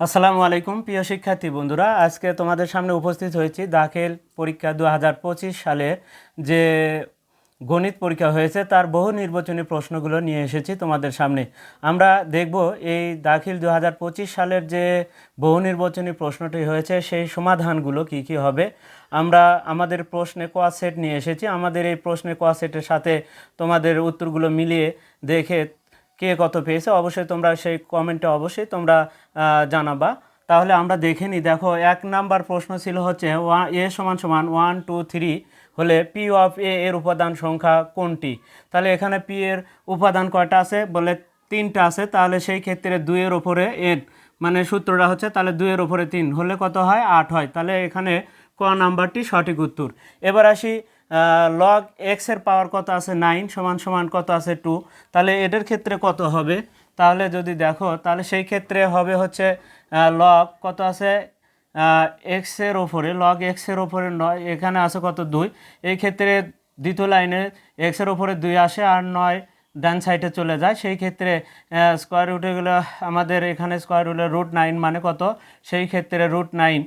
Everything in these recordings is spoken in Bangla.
আসসালামু আলাইকুম, প্রিয় শিক্ষার্থী বন্ধুরা। আজকে তোমাদের সামনে উপস্থিত হয়েছি দাখিল পরীক্ষা দু হাজার পঁচিশ সালে যে গণিত পরীক্ষা হয়েছে, তার বহু নির্বাচনী প্রশ্নগুলো নিয়ে এসেছি তোমাদের সামনে। আমরা দেখব এই দাখিল দু হাজার পঁচিশ সালের যে বহু নির্বাচনী প্রশ্নটি হয়েছে, সেই সমাধানগুলো কি কি হবে। আমরা আমাদের প্রশ্নে কোয়া সেট নিয়ে এসেছি। আমাদের এই প্রশ্নে কোয়া সেটের সাথে তোমাদের উত্তরগুলো মিলিয়ে দেখে কে কত পেয়েছে, অবশ্যই তোমরা সেই কমেন্টে অবশ্যই তোমরা জানাবা। তাহলে আমরা দেখে নিই, দেখো, এক নাম্বার প্রশ্ন ছিল হচ্ছে, ওয়া- এ সমান সমান ওয়ান, টু, থ্রি হলে পি অফ এ এর উপাদান সংখ্যা কোনটি? তাহলে এখানে পি এর উপাদান কয়টা আছে? বলে তিনটা আছে, তাহলে সেই ক্ষেত্রে দুইয়ের ওপরে এন মানে সূত্রটা হচ্ছে, তাহলে দুইয়ের ওপরে তিন, হলে কত হয়? আট হয়। তাহলে এখানে ক নাম্বারটি সঠিক উত্তর। এবার আসি লগ এক্সের পাওয়ার কত আছে নাইন সমান সমান কত আছে টু তাহলে এটার ক্ষেত্রে কত হবে? তাহলে যদি দেখো, তাহলে সেই ক্ষেত্রে হবে হচ্ছে লগ কত আছে? এক্সের ওপরে লগ এক্সের ওপরে নয়, এখানে আছে কত দুই? এই ক্ষেত্রে দ্বিতীয় লাইনে এক্সের ওপরে দুই আসে আর নয় ডান সাইডে চলে যায়। সেই ক্ষেত্রে স্কোয়ার রুটে গেলে আমাদের এখানে স্কোয়ার রুটের রুট নাইন মানে কত? সেই ক্ষেত্রে রুট নাইন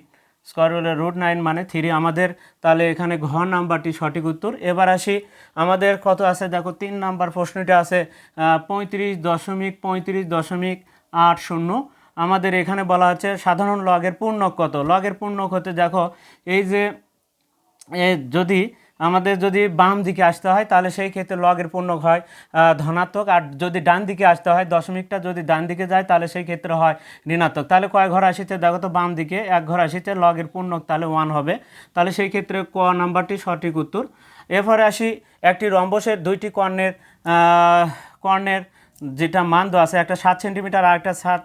স্কোয়ার রুটের রুট নাইন মানে থ্রি আমাদের তাহলে এখানে ঘ নাম্বারটি সঠিক উত্তর। এবার আসি, আমাদের কত আছে? দেখো, তিন নাম্বার প্রশ্নটি আছে পঁয়ত্রিশ দশমিক পঁয়ত্রিশ দশমিক আট শূন্য। আমাদের এখানে বলা হচ্ছে সাধারণ লগের পূর্ণক কত? লগের পূর্ণক হতে দেখো, এই যে যদি আমাদের যদি বাম দিকে আসতে হয়, তাহলে সেই ক্ষেত্রে লগের পূর্ণক হয় ধনাত্মক। আর যদি ডান দিকে আসতে হয়, দশমিকটা যদি ডান দিকে যায়, তাহলে সেই ক্ষেত্রে হয় ঋণাত্মক। তাহলে কয় ঘর আসিতে দেখো তো বাম দিকে এক ঘর আসিতে লগের পূর্ণক তাহলে ওয়ান হবে। তাহলে সেই ক্ষেত্রে ক নাম্বারটি সঠিক উত্তর। এরপরে আসি একটি রম্বসের দুইটি কর্ণের কর্ণের যেটা মান দেওয়া আছে, একটা সাত সেন্টিমিটার আর একটা সাত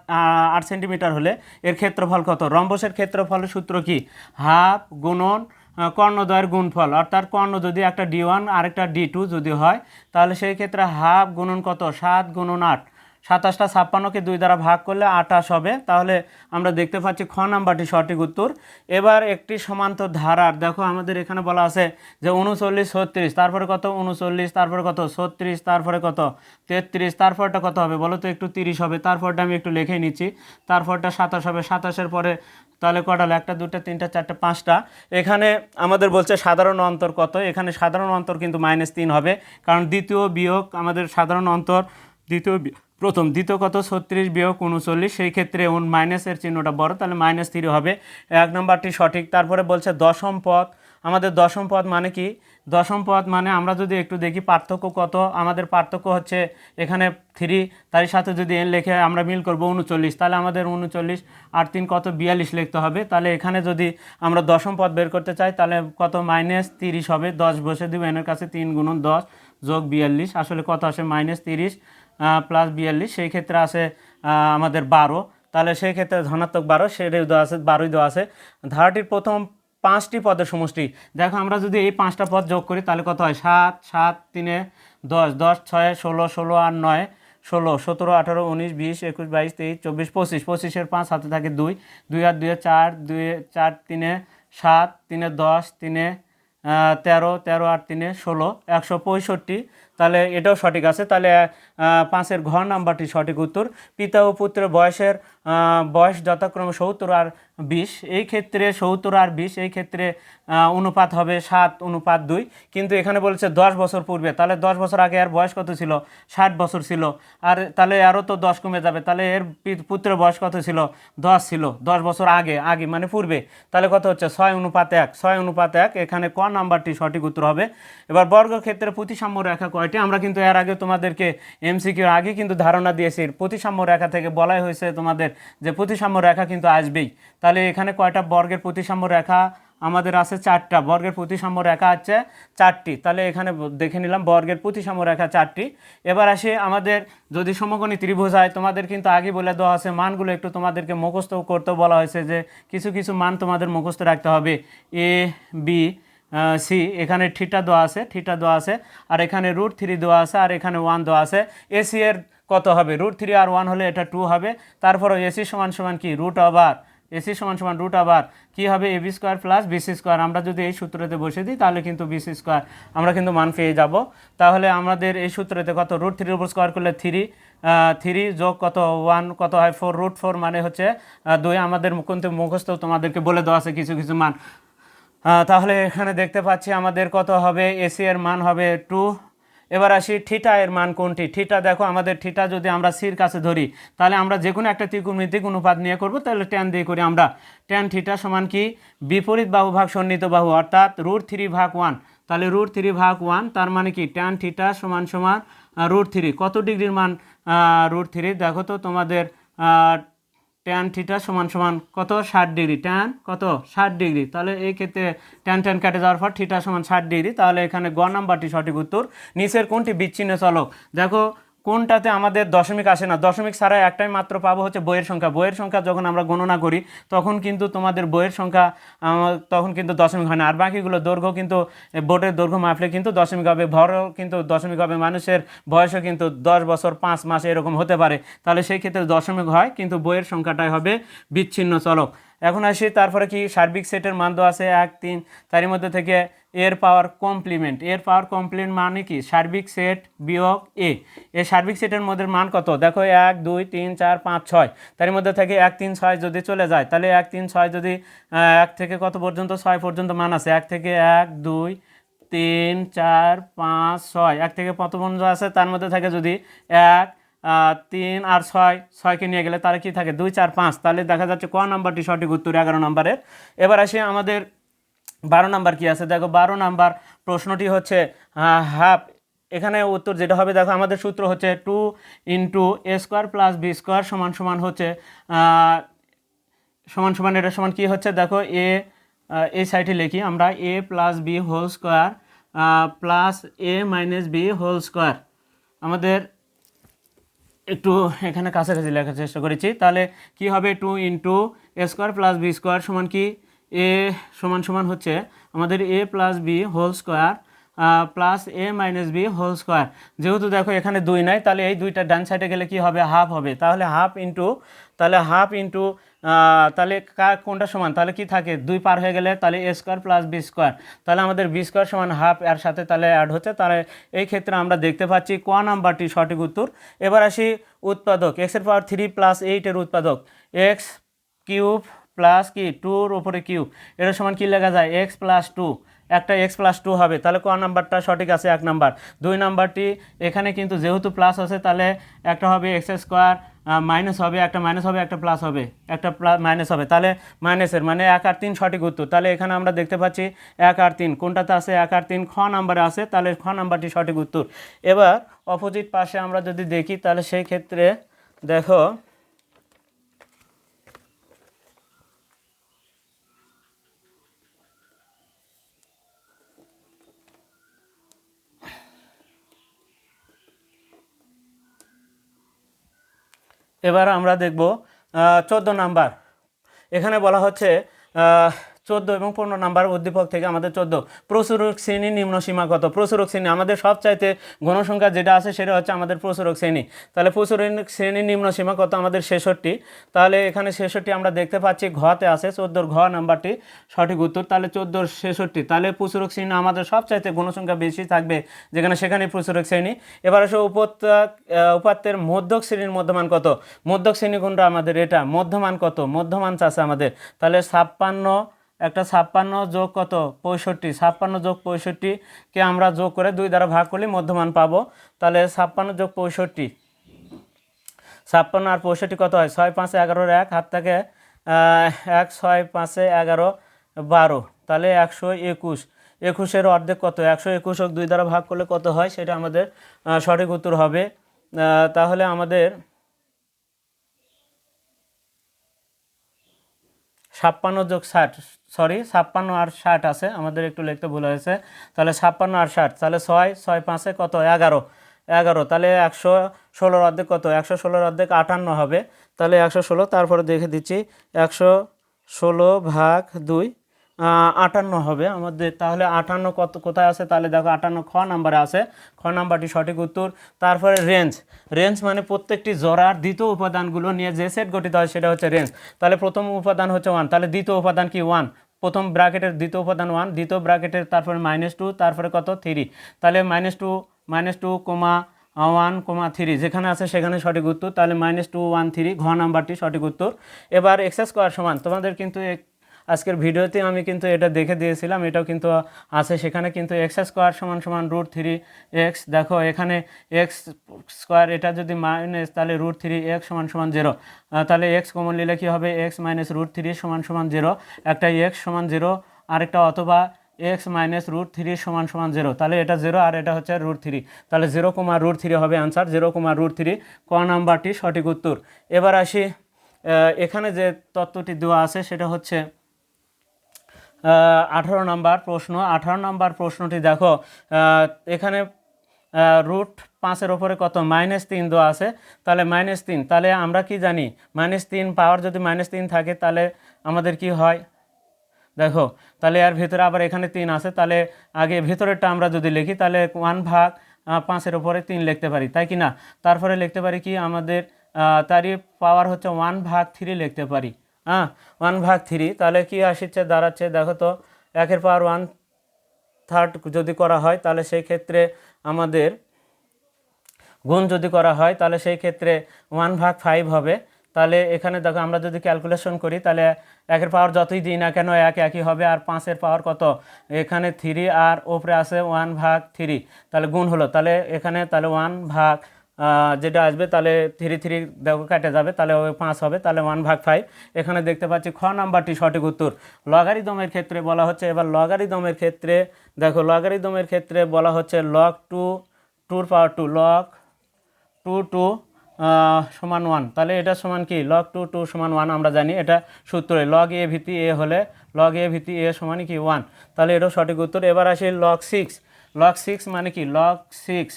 আট সেন্টিমিটার হলে এর ক্ষেত্রফল কত? রম্বসের ক্ষেত্রফলের সূত্র কি? হাফ গুণন কর্ণদ্বয়ের গুণফল। অর্থাৎ কর্ণ যদি একটা ডি ওয়ান আর একটা ডি টু যদি হয়, তাহলে সেই ক্ষেত্রে হাফ গুণন কত? সাত গুণন আট। সাতাশটা ছাপ্পান্নকে দুই দ্বারা ভাগ করলে আটাশ হবে। তাহলে আমরা দেখতে পাচ্ছি খ নাম্বারটি সঠিক উত্তর। এবার একটি সমান্তর ধারার দেখো আমাদের এখানে বলা আছে যে উনচল্লিশ, ছত্রিশ। তারপরে কত? উনচল্লিশ, তারপরে কত? ছত্রিশ, তারপরে কত? তেত্রিশ। তারপরটা কত হবে? বলো তো একটু তিরিশ হবে। তারপরটা আমি একটু লিখে নিচ্ছি। তারপরটা সাতাশ হবে। সাতাশের পরে তাহলে কটা হলো? একটা দুটা তিনটা, চারটা, পাঁচটা। এখানে আমাদের বলছে সাধারণ অন্তর কত? এখানে সাধারণ অন্তর কিন্তু মাইনাস তিন হবে। কারণ দ্বিতীয় বিয়োগ আমাদের সাধারণ অন্তর, দ্বিতীয় প্রথম, দ্বিতীয় কত? ছত্রিশ বিয়োগ উনচল্লিশ। সেই ক্ষেত্রে উন মাইনাসের চিহ্নটা বড়, তাহলে মাইনাস থ্রি হবে। এক নম্বরটি সঠিক, তারপরে বলছে দশম পদ। আমাদের দশম পদ মানে কি? দশম পদ মানে আমরা যদি একটু দেখি পার্থক্য কত? আমাদের পার্থক্য হচ্ছে এখানে থ্রি তার সাথে যদি এন লিখে আমরা মিল করব উনচল্লিশ, তাহলে আমাদের উনচল্লিশ আর তিন কত? বিয়াল্লিশ লিখতে হবে। তাহলে এখানে যদি আমরা দশম পদ বের করতে চাই, তাহলে কত? মাইনাস তিরিশ হবে। দশ বসে দিব এনের কাছে তিন গুণন দশ যোগ বিয়াল্লিশ। আসলে কত আসে? মাইনাস তিরিশ প্লাস বিয়াল্লিশ। সেই ক্ষেত্রে আসে আমাদের বারো। তাহলে সেই ক্ষেত্রে ধনাত্মক বারো, সেটাই দেওয়া আছে, বারোই দেওয়া আছে। ধারাটির প্রথম পাঁচটি পদের সমষ্টি। দেখো, আমরা যদি এই পাঁচটা পদ যোগ করি, তাহলে কত হয়? সাত সাত, তিনে দশ দশ, ছয়, ষোলো ষোলো আর নয়, ষোলো, সতেরো, আঠারো, উনিশ, বিশ, একুশ, বাইশ, তেইশ, চব্বিশ, পঁচিশ। পঁচিশের পাঁচ হাতে থাকে দুই। দুই আর দুয়ে চার দুয়ে চার, তিনে সাত, তিনে দশ, তিনে তেরো তেরো আর তিনে ষোলো, একশো পঁয়ষট্টি। তাহলে এটাও সঠিক আছে। তাহলে পাঁচের ঘর নাম্বারটি সঠিক উত্তর। পিতা ও পুত্রের বয়সের বয়স যথাক্রমে সত্তর আর বিশ। এই ক্ষেত্রে সত্তর আর বিশ, এই ক্ষেত্রে অনুপাত হবে সাত, অনুপাত দুই। কিন্তু এখানে বলেছে দশ বছর পূর্বে। তাহলে দশ বছর আগে আর বয়স কত ছিল? ষাট বছর ছিল। আর তাহলে আরও তো দশ কমে যাবে। তাহলে এর পি- পুত্রের বয়স কত ছিল? দশ ছিল। দশ বছর আগে আগে মানে পূর্বে। তাহলে কত হচ্ছে? ছয় অনুপাত এক। ছয় অনুপাত এক। এখানে ক নাম্বারটি সঠিক উত্তর হবে। এবার বর্গক্ষেত্রে প্রতিসাম্য রেখা কয়টি? আমরা কিন্তু এর আগে তোমাদেরকে এমসিকিউর আগে কিন্তু ধারণা দিয়েছি। প্রতিসাম্য রেখা থেকে বলাই হয়েছে তোমাদের যে প্রতিসাম্য রেখা কিন্তু আসবেই। তাহলে এখানে কয়টা বর্গের প্রতিসাম্য রেখা? আমাদের আছে চারটা। বর্গের প্রতিসাম্য রেখা আছে চারটি। তাহলে এখানে দেখে নিলাম বর্গের প্রতিসাম্য রেখা চারটি। এবার আসি আমাদের, যদি সমকোণী ত্রিভুজ হয়, তোমাদের কিন্তু আগে বলে দেওয়া আছে, মানগুলো একটু তোমাদেরকে মুখস্থ করতে বলা হয়েছে যে কিছু কিছু মান তোমাদের মুখস্থ রাখতে হবে। এ, বি সি, এখানে থিটা দেওয়া আছে, থিটা দেওয়া আছে, আর এখানে রুট থ্রি দেওয়া আছে, আর এখানে ওয়ান দেওয়া আছে। এসি এর কত হবে? রুট থ্রি আর ওয়ান হলে এটা টু হবে। তারপরে এসি সমান সমান কি? রুট আবার এসি সমান সমান রুট আবার কী হবে? A B square plus BC square আমরা যদি এই সূত্রতে বসে দিই, তাহলে কিন্তু বিসি স্কোয়ার আমরা কিন্তু মান পেয়ে যাব। তাহলে আমাদের এই সূত্রতে কত? রুট থ্রির উপর স্কোয়ার করলে থ্রি থ্রি যোগ কত? ওয়ান কত হয়? ফোর রুট ফোর মানে হচ্ছে দুই। আমাদের কিন্তু মুখস্থ তোমাদেরকে বলে দেওয়া আছে কিছু কিছু মান। তাহলে এখানে দেখতে পাচ্ছি আমাদের কত হবে? এসি এর মান হবে টু এবার আসি ঠিটা এর মান কোনটি? ঠিটা দেখো, আমাদের ঠিটা যদি আমরা সির কাছে ধরি, তাহলে আমরা যে কোনো একটা ত্রিকোণমিতিক অনুপাত নিয়ে করব, তাহলে ট্যান দিয়ে করি আমরা। ট্যান থিটা সমান কি? বিপরীত বাহু ভাগ সন্নিহিত বাহু, অর্থাৎ রুট থ্রি ভাগ ওয়ান তাহলে রুট থ্রি ভাগ ওয়ান তার মানে কি? ট্যান থিটা সমান সমান রুট থ্রি কত ডিগ্রির মান? রুট থ্রি দেখো তো তোমাদের ট্যান থিটা সমান সমান কত? ষাট ডিগ্রি। ট্যান কত? ষাট ডিগ্রি। তাহলে এই ক্ষেত্রে ট্যান ট্যান কেটে যাওয়ার পর থিটা সমান ষাট ডিগ্রি। তাহলে এখানে গ নাম্বারটি সঠিক উত্তর। নিচের কোনটি বিচ্ছিন্ন চলক। দেখো কোনটাতে আমাদের দশমিক আসে না? দশমিক ছাড়া একটাই মাত্র পাবো হচ্ছে বইয়ের সংখ্যা। বইয়ের সংখ্যা যখন আমরা গণনা করি, তখন কিন্তু তোমাদের বইয়ের সংখ্যা তখন কিন্তু দশমিক হয় না। আর বাকিগুলো দৈর্ঘ্য কিন্তু, বোর্ডের দৈর্ঘ্য মাপলে কিন্তু দশমিক হবে। ভরও কিন্তু দশমিক হবে। মানুষের বয়সও কিন্তু দশ বছর, পাঁচ মাস এরকম হতে পারে। তাহলে সেই ক্ষেত্রে দশমিক হয়, কিন্তু বইয়ের সংখ্যাটাই হবে বিচ্ছিন্ন চলক। এখন আসি, তারপরে কি সার্বিক সেটের মান দেওয়া আছে? এক, তিন, তারই মধ্যে থেকে এর পাওয়ার কমপ্লিমেন্ট এর পাওয়ার কমপ্লিমেন্ট মানে কি? সার্বিক সেট বিয়োগ এ এই সার্বিক সেটের মধ্যে মান কত? দেখো, এক, দুই, তিন, চার, পাঁচ, ছয়। তার মধ্যে থেকে এক, তিন, ছয় যদি চলে যায়, তাহলে এক, তিন, ছয় যদি এক থেকে কত পর্যন্ত? ছয় পর্যন্ত মান আছে। এক থেকে এক, দুই, তিন, চার, পাঁচ, ছয়। এক থেকে কত পর্যন্ত আছে? তার মধ্যে থাকে যদি এক তিন আর ছয়, ছয়কে নিয়ে গেলে তাহলে কি থাকে? দুই, চার, পাঁচ। তাহলে দেখা যাচ্ছে ক নাম্বারটি সঠিক উত্তর? এগারো নম্বরের। এবার আসি আমাদের বারো নাম্বার কি আছে? দেখো, বারো নাম্বার প্রশ্নটি হচ্ছে হাফ। এখানে উত্তর যেটা হবে, দেখো, আমাদের সূত্র হচ্ছে two into A square plus B square সমান সমান হচ্ছে সমান সমান এটা সমান কি হচ্ছে? দেখো, এ এই সাইডে লিখি আমরা, A plus B whole square plus A minus B whole square. আমাদের একটু এখানে কাছাকাছি লেখার চেষ্টা করেছি। তাহলে কি হবে? Two into A square plus B square সমান কি? এ সমান সমান হচ্ছে আমাদের A plus B whole square plus A minus B whole square যেহেতু দেখো এখানে দুই নাই, তাহলে এই দুইটা ডান সাইডে গেলে কি হবে? হাফ হবে। তাহলে হাফ ইন্টু তাহলে হাফ ইন্টু তাহলে কোনটা সমান? তাহলে কি থাকে? দুই পার হয়ে গেলে তাহলে A square plus B square তাহলে আমাদের বি স্কোয়ার সমান হাফ এর সাথে তাহলে অ্যাড হচ্ছে। তাহলে এই ক্ষেত্রে আমরা দেখতে পাচ্ছি ক নাম্বারটি সঠিক উত্তর। এবার আসি উৎপাদক। এক্সের পাওয়ার থ্রি প্লাস এইটের উৎপাদক। এক্স কিউব প্লাস কি? টুর ওপরে কিউব এটার সমান কি লেখা যায়? এক্স প্লাস টু একটা এক্স প্লাস টু হবে। তাহলে ক নাম্বারটা সঠিক আছে? এক নাম্বার। দুই নাম্বারটি এখানে কিন্তু যেহেতু প্লাস আছে, তাহলে একটা হবে এক্স স্কোয়ার মাইনাস হবে, একটা মাইনাস হবে, একটা প্লাস হবে, একটা মাইনাস হবে। তাহলে মাইনাসের মানে এক আর তিন সঠিক উত্তর। তাহলে এখানে আমরা দেখতে পাচ্ছি এক আর তিন, কোনটাতে আছে এক আর তিন? খ নাম্বারে আছে, তাহলে খ নাম্বারটি সঠিক উত্তর। এবার অপোজিট পাশে আমরা যদি দেখি, তাহলে সেই ক্ষেত্রে দেখো এবার আমরা দেখব চোদ্দ নাম্বার। এখানে বলা হচ্ছে চোদ্দ এবং পনেরো নাম্বার উদ্দীপক থেকে আমাদের চোদ্দ। প্রচুরক শ্রেণি নিম্ন সীমা কত? প্রচুরক শ্রেণি, আমাদের সবচাইতে গণসংখ্যা যেটা আছে সেটা হচ্ছে আমাদের প্রচুরক শ্রেণি। তাহলে প্রচুরক শ্রেণির নিম্ন সীমা কত? আমাদের ছেষট্টি। তাহলে এখানে ছেষট্টি আমরা দেখতে পাচ্ছি ঘতে আছে, চোদ্দোর ঘ নাম্বারটি সঠিক উত্তর, তাহলে চোদ্দোর ছেষট্টি। তাহলে প্রচুরক শ্রেণি আমাদের সবচাইতে গণসংখ্যা বেশি থাকবে যেখানে সেখানে প্রচুরক শ্রেণি। এবার আসে উপত্যক উপাত্তের মধ্যক শ্রেণির মধ্যমান কত? মধ্যক শ্রেণি কোনটা আমাদের এটা, মধ্যমান কত? মধ্যমান চাচ্ছে আমাদের। তাহলে ছাপ্পান্ন একটা ছাপ্পান্ন যোগ কত? পঁয়ষট্টি। ছাপ্পান্ন যোগ পঁয়ষট্টিকে আমরা যোগ করে দুই দ্বারা ভাগ করলে মধ্যমান পাবো। তাহলে ছাপ্পান্ন যোগ পঁয়ষট্টি। ছাপ্পান্ন আর পঁয়ষট্টি কত হয়? ছয় পাঁচে এগারোর এক, হাত থেকে এক, ছয় পাঁচে এগারো, বারো। তাহলে একশো একুশ। একুশের অর্ধেক কত? একশো একুশ হোক দুই দ্বারা ভাগ করলে কত হয়? সেটা আমাদের সঠিক উত্তর হবে। তাহলে আমাদের ছাপ্পান্ন যোগ ষাট। সরি, ছাপ্পান্ন আর ষাট আছে, আমাদের একটু লিখতে ভুল হয়েছে। তাহলে ছাপ্পান্ন আর ষাট, তাহলে ছয় ছয় পাঁচে কত? এগারো এগারো, তাহলে একশো ষোলোর অর্ধেক কত? একশো ষোলোর অর্ধেক আটান্ন হবে। তাহলে একশো ষোলো, তারপরে দেখে দিচ্ছি, একশো ষোলো ভাগ দুই আটান্ন হবে আমাদের। তাহলে আটান্ন কত, কোথায় আছে? তাহলে দেখো আটান্ন খ নাম্বারে আছে। খ নাম্বারটি সঠিক উত্তর। তারপরে রেঞ্জ রেঞ্জ মানে প্রত্যেকটি জোড়ার দ্বিতীয় উপাদানগুলো নিয়ে যে সেট গঠিত হয় সেটা হচ্ছে রেঞ্জ তাহলে প্রথম উপাদান হচ্ছে ওয়ান তাহলে দ্বিতীয় উপাদান কি? ওয়ান প্রথম ব্র্যাকেটের দ্বিতীয় উপাদান ওয়ান দ্বিতীয় ব্র্যাকেটের তারপরে মাইনাস টু তারপরে কত? থ্রি তাহলে minus two minus two comma one comma three যেখানে আছে সেখানে সঠিক উত্তর। তাহলে মাইনাস টু ওয়ান থ্রি ঘ নাম্বারটি সঠিক উত্তর। এবার এক্স স্কোয়ার সমান, তোমাদের কিন্তু আজকের ভিডিওতে আমি কিন্তু এটা দেখে দিয়েছিলাম, এটাও কিন্তু আছে সেখানে, কিন্তু এক্স স্কোয়ার সমান সমান রুট থ্রি এক্স দেখো এখানে এক্স স্কোয়ার এটা যদি মাইনাস তাহলে রুট থ্রি এক্স সমান সমান জিরো তাহলে এক্স কমন নিলে কী হবে? এক্স মাইনাস রুট থ্রি সমান সমান জিরো একটা এক্স সমান জিরো আরেকটা অথবা এক্স মাইনাস রুট থ্রি সমান সমান জিরো তাহলে এটা জিরো আর এটা হচ্ছে রুট থ্রি তাহলে জিরো কুমার রুট থ্রি হবে answer zero comma root three ক নাম্বারটি সঠিক উত্তর। এবার আসি এখানে যে তত্ত্বটি দেওয়া আছে সেটা হচ্ছে আঠারো নাম্বার প্রশ্ন। আঠারো নাম্বার প্রশ্নটি দেখো এখানে রুট পাঁচের ওপরে কত? মাইনাস তিন দেওয়া আছে। তাহলে মাইনাস তিন। তাহলে আমরা কি জানি? মাইনাস তিন পাওয়ার যদি মাইনাস তিন থাকে, তাহলে আমাদের কি হয়? দেখো, তাহলে এর ভিতরে আবার এখানে তিন আছে। তাহলে আগে ভিতরেরটা আমরা যদি লিখি, তাহলে ওয়ান ভাগ পাঁচের ওপরে তিন লিখতে পারি, তাই কি না? তারপরে লিখতে পারি কি? আমাদের তারই পাওয়ার হচ্ছে ওয়ান ভাগ থ্রি লিখতে পারি। হ্যাঁ ওয়ান ভাগ থ্রি তাহলে কি আসছে দাঁড়াচ্ছে, দেখো তো, একের পাওয়ার ওয়ান থার্ড যদি করা হয়, তাহলে সেই ক্ষেত্রে আমাদের গুণ যদি করা হয়, তাহলে সেই ক্ষেত্রে ওয়ান ভাগ ফাইভ হবে। তাহলে এখানে দেখো, আমরা যদি ক্যালকুলেশন করি, তাহলে একের পাওয়ার যতই দিই না কেন, এক একই হবে, আর পাঁচের পাওয়ার কত? এখানে থ্রি আর ওপরে আছে ওয়ান ভাগ থ্রি তাহলে গুণ হলো। তাহলে এখানে তাহলে ওয়ান ভাগ যেটা আসবে তাহলে থ্রি থ্রি দেখো কেটে যাবে, তাহলে পাঁচ হবে, তাহলে ওয়ান ভাগ ফাইভ এখানে দেখতে পাচ্ছি খ নাম্বারটি সঠিক উত্তর। লগারিদমের ক্ষেত্রে বলা হচ্ছে, এবার লগারিদমের ক্ষেত্রে, দেখো লগারিদমের ক্ষেত্রে বলা হচ্ছে লক টু টুর power two log two two সমান ওয়ান তাহলে এটা সমান কি? লগ টু টু সমান ওয়ান আমরা জানি, এটা সূত্রে লগ এ ভিত্তি এ হলে লগ এ ভিত্তি এ সমান কি? ওয়ান তাহলে এটাও সঠিক উত্তর। এবার আসি লগ সিক্স লগ সিক্স মানে কি? লগ সিক্স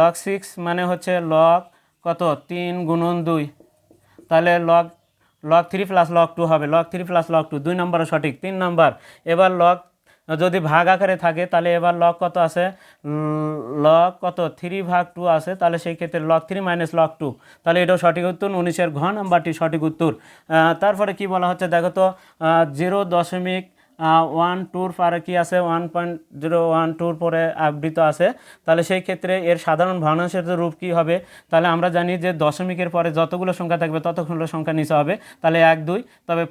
লগ সিক্স মানে হচ্ছে লগ কত? তিন গুণন দুই। তাহলে log log three plus log two হবে। Log three plus log two দুই নম্বরও সঠিক, তিন নম্বর। এবার লগ যদি ভাগ আকারে থাকে, তাহলে এবার লগ কত আছে? লগ কত? থ্রি ভাগ টু আছে, তাহলে সেই ক্ষেত্রে log three minus log two তাহলে এটাও সঠিক উত্তর, উনিশের ঘ নাম্বারটি সঠিক উত্তর। তারপরে কি বলা হচ্ছে দেখো তো? জিরো দশমিক ওয়ান টুর পরে কি আছে? ওয়ান পয়েন্ট জিরো ওয়ান টুর পরে আবৃত আছে। তাহলে সেই ক্ষেত্রে এর সাধারণ ভগ্নাংশের রূপ কী হবে? তাহলে আমরা জানি যে দশমিকের পরে যতগুলো সংখ্যা থাকবে, ততগুলো সংখ্যা নিচে হবে। তাহলে এক, দুই, তবে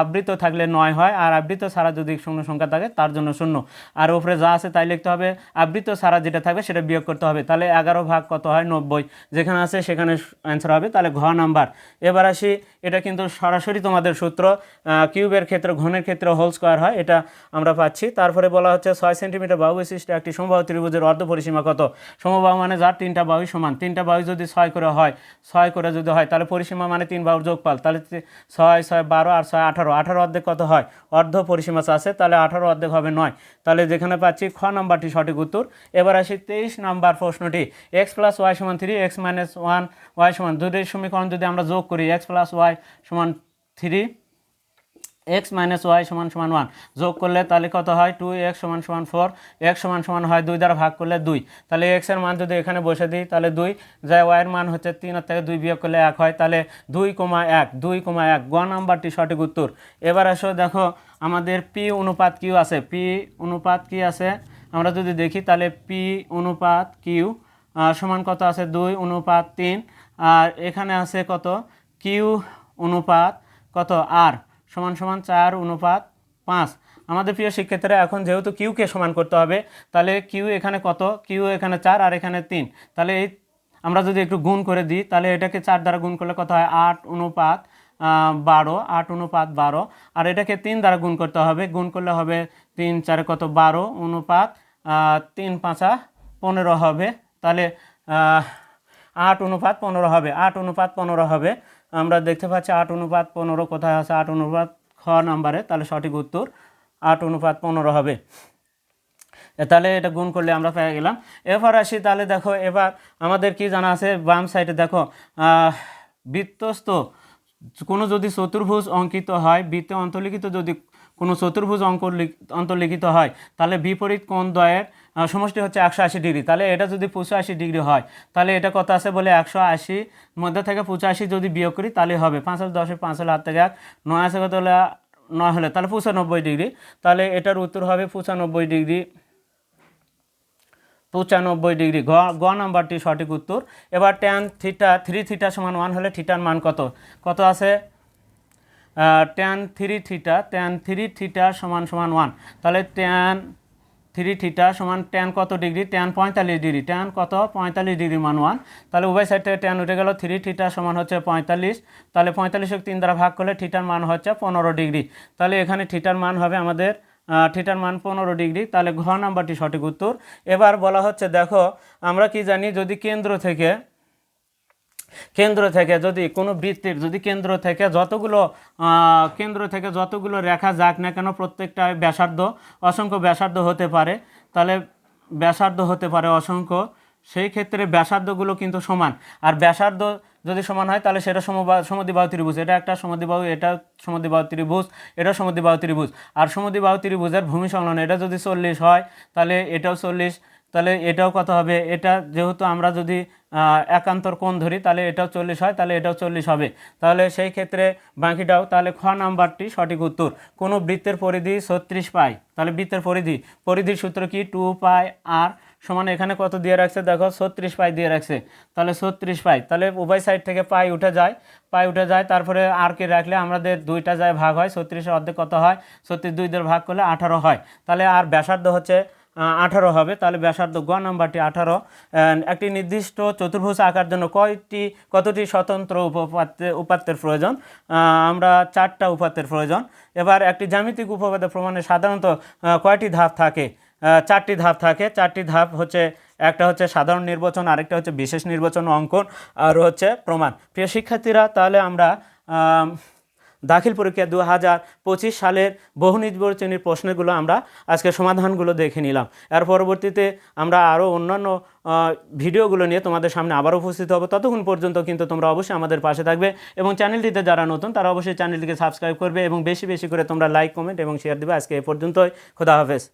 আবৃত থাকলে নয় হয়, আর আবৃত ছাড়া যদি শূন্য সংখ্যা থাকে, তার জন্য শূন্য। আর উপরে যা আছে তাই লিখতে হবে, আবৃত ছাড়া যেটা থাকবে সেটা বিয়োগ করতে হবে। তাহলে এগারো ভাগ কত হয়? নব্বই। যেখানে আছে সেখানে অ্যান্সার হবে, তাহলে ঘ নাম্বার এবার আসি, এটা কিন্তু সরাসরি তোমাদের সূত্র কিউবের ক্ষেত্রে, ঘনের ক্ষেত্রে হোল স্কোয়ার হয়। এটা আমরা পাচ্ছি। তারপরে বলা হচ্ছে ছয় সেন্টিমিটার বাহু বিশিষ্ট একটি সমবাহু ত্রিভুজের অর্ধ পরিসীমা কত? সমবাহু মানে যার তিনটা বাহু সমান। তিনটা বাহু যদি ছয় করে হয়, ছয় করে যদি হয়, তাহলে পরিসীমা মানে তিন বাহুর যোগফল। তাহলে ছয় ছয়, বারো আর ছয়, আঠারো। আঠারো অর্ধেক কত হয়? অর্ধ পরিসীমা আছে, তাহলে আঠারো অর্ধেক হবে নয়। তাহলে যেখানে পাচ্ছি, খ নাম্বারটি সঠিক উত্তর। এবার আসি তেইশ নাম্বার প্রশ্নটি। এক্স প্লাস ওয়াই সমান three X minus one Y সমান দুটি সমীকরণ যদি আমরা যোগ করি এক্স প্লাস ওয়াই সমান থ্রি এক্স মাইনাস ওয়াই সমান সমান ওয়ান যোগ করলে তাহলে কত হয়? টু এক্স সমান সমান ফোর এক্স সমান সমান হয় দুই দ্বারা ভাগ করলে দুই। তাহলে এক্সের মান যদি এখানে বসে দিই, তাহলে দুই। যায় ওয়াইয়ের মান হচ্ছে তিন আর থেকে দুই বিয়োগ করলে এক হয়, তাহলে দুই কমা এক, দুই কমা এক। গ নাম্বারটি সঠিক উত্তর। এবার আসো দেখো, আমাদের পি অনুপাত কিউ আছে। পি অনুপাত কি আছে? আমরা যদি দেখি, তাহলে পি অনুপাত কিউ সমান কত আছে? দুই অনুপাত তিন। আর এখানে আছে কত? কিউ অনুপাত কত? আর সমান সমান চার অনুপাত পাঁচ। আমাদের প্রিয় শিক্ষার্থীরা, এখন যেহেতু কিউকে সমান করতে হবে, তাহলে কিউ এখানে কত? কিউ এখানে চার, আর এখানে তিন। তাহলে এই আমরা যদি একটু গুণ করে দিই, তাহলে এটাকে চার দ্বারা গুণ করলে কত হয়? আট অনুপাত বারো, আট অনুপাত বারো। আর এটাকে তিন দ্বারা গুণ করতে হবে, গুণ করলে হবে তিন চারে কত? বারো অনুপাত তিন পাঁচা পনেরো হবে। তাহলে আট অনুপাত পনেরো হবে, আট অনুপাত পনেরো হবে। আমরা দেখতে পাচ্ছি আট অনুপাত পনেরো কোথায় আছে? আট অনুপাত খ নাম্বারে। তাহলে সঠিক উত্তর আট অনুপাত পনেরো হবে। তাহলে এটা গুণ করলে আমরা পেয়ে গেলাম। এরপর আসি তাহলে দেখো এবার আমাদের কি জানা আছে? বাম সাইডে দেখো বৃত্তস্থ কোনো যদি চতুর্ভুজ অঙ্কিত হয় বৃত্তে অন্তর্লিখিত যদি কোনো চতুর্ভুজ অঙ্ক লিখ- অন্তর্লিখিত হয় তাহলে বিপরীত কোণ দ্বয়ের আহ, সমষ্টি হচ্ছে একশো আশি ডিগ্রি। তাহলে এটা যদি পঁচাশি ডিগ্রি হয়, তাহলে এটা কত আছে বলে একশো আশি? মধ্যে থেকে পঁচাশি যদি বিয়োগ করি, তাহলে হবে পাঁচ হাজার দশে পাঁচ হলে হাত থেকে এক। নয় আছে কত হলে নয় হলে, তাহলে পঁচানব্বই ডিগ্রি। তাহলে এটার উত্তর হবে পঁচানব্বই ডিগ্রি। পঁচানব্বই ডিগ্রি। গ গ নাম্বারটি সঠিক উত্তর। এবার ট্যান থিটা থ্রি থিটা সমান ওয়ান হলে থিটার মান কত? কত আছে? Tan three theta tan three theta সমান সমান ওয়ান তাহলে ট্যান থ্রি থিটা সমান টেন কত ডিগ্রি? টেন পঁয়তাল্লিশ ডিগ্রি। টেন কত? পঁয়তাল্লিশ ডিগ্রি মান ওয়ান তাহলে উভয় সাইড থেকে টেন উঠে গেল, থ্রি থিটা সমান হচ্ছে পঁয়তাল্লিশ। তাহলে পঁয়তাল্লিশকে তিন দ্বারা ভাগ করলে থিটার মান হচ্ছে পনেরো ডিগ্রি। তাহলে এখানে থিটার মান হবে আমাদের থিটার মান পনেরো ডিগ্রি। তাহলে ঘ নাম্বারটি সঠিক উত্তর। এবার বলা হচ্ছে, দেখো, আমরা কি জানি, যদি কেন্দ্র থেকে কেন্দ্র থেকে যদি, কোনো বৃত্তির যদি কেন্দ্র থেকে যতগুলো কেন্দ্র থেকে যতগুলো রেখা যাক না কেন প্রত্যেকটা ব্যাসার্ধ, অসংখ্য ব্যাসার্ধ হতে পারে। তাহলে ব্যাসার্ধ হতে পারে অসংখ্য। সেই ক্ষেত্রে ব্যাসার্ধগুলো কিন্তু সমান। আর ব্যাসার্ধ যদি সমান হয়, তাহলে সেটা সমবা, সমদ্বিবাহু ত্রিভুজ। এটা একটা সমদ্বিবাহু, এটা সমদ্বিবাহু ত্রিভুজ, এটা সমদ্বিবাহু ত্রিভুজ। আর সমদ্বিবাহু ত্রিভুজের ভূমি সংলগ্ন, এটা যদি চল্লিশ হয়, তাহলে এটাও চল্লিশ। তাহলে এটাও কত হবে? এটা যেহেতু আমরা যদি একান্তর কোণ ধরি, তাহলে এটাও চল্লিশ হয়, তাহলে এটাও চল্লিশ হবে। তাহলে সেই ক্ষেত্রে বাকিটাও, তাহলে খ নাম্বারটি সঠিক উত্তর। কোনো বৃত্তের পরিধি ছত্রিশ পাই। তাহলে বৃত্তের পরিধি। পরিধির সূত্র কি? টু পাই আর সমান এখানে কত দিয়ে রাখছে? দেখো, ছত্রিশ পাই দিয়ে রাখছে। তাহলে ছত্রিশ পাই। তাহলে উভয় সাইড থেকে পাই উঠে যায়। পাই উঠে যায়, তারপরে আর কে রাখলে আমাদের দুইটা যায় ভাগ হয়। ছত্রিশের অর্ধেক কত হয়? ছত্রিশ দুই দিয়ে ভাগ করলে আঠারো হয়। তাহলে আর ব্যাসার্ধ হচ্ছে আঠারো হবে। তাহলে ব্যাসার্ধ গ নাম্বারটি আঠারো। একটি নির্দিষ্ট চতুর্ভুজ আঁকার জন্য কয়টি কতটি স্বতন্ত্র উপপাদ্যের উপাত্তের প্রয়োজন? আমরা চারটা উপাত্তের প্রয়োজন। এবার একটি জ্যামিতিক উপপাদ্য প্রমাণে সাধারণত কয়টি ধাপ থাকে? চারটি ধাপ থাকে। চারটি ধাপ হচ্ছে একটা হচ্ছে সাধারণ নির্বাচন আরেকটা হচ্ছে বিশেষ নির্বাচন অঙ্কন আর হচ্ছে প্রমাণ। প্রিয় শিক্ষার্থীরা তাহলে আমরা আম, দাখিল পরীক্ষা দু হাজার পঁচিশ সালের বহু নির্বাচনী প্রশ্নগুলো আমরা আজকে সমাধানগুলো দেখে নিলাম। এর পরবর্তীতে আমরা আরও অন্যান্য ভিডিওগুলো নিয়ে তোমাদের সামনে আবার উপস্থিত হব। ততক্ষণ পর্যন্ত কিন্তু তোমরা অবশ্যই আমাদের পাশে থাকবে এবং চ্যানেলটিতে যারা নতুন, তারা অবশ্যই চ্যানেলটিকে সাবস্ক্রাইব করবে এবং বেশি বেশি করে তোমরা লাইক, কমেন্ট এবং শেয়ার দেবে। আজকে এ পর্যন্তই। খোদা হাফেজ।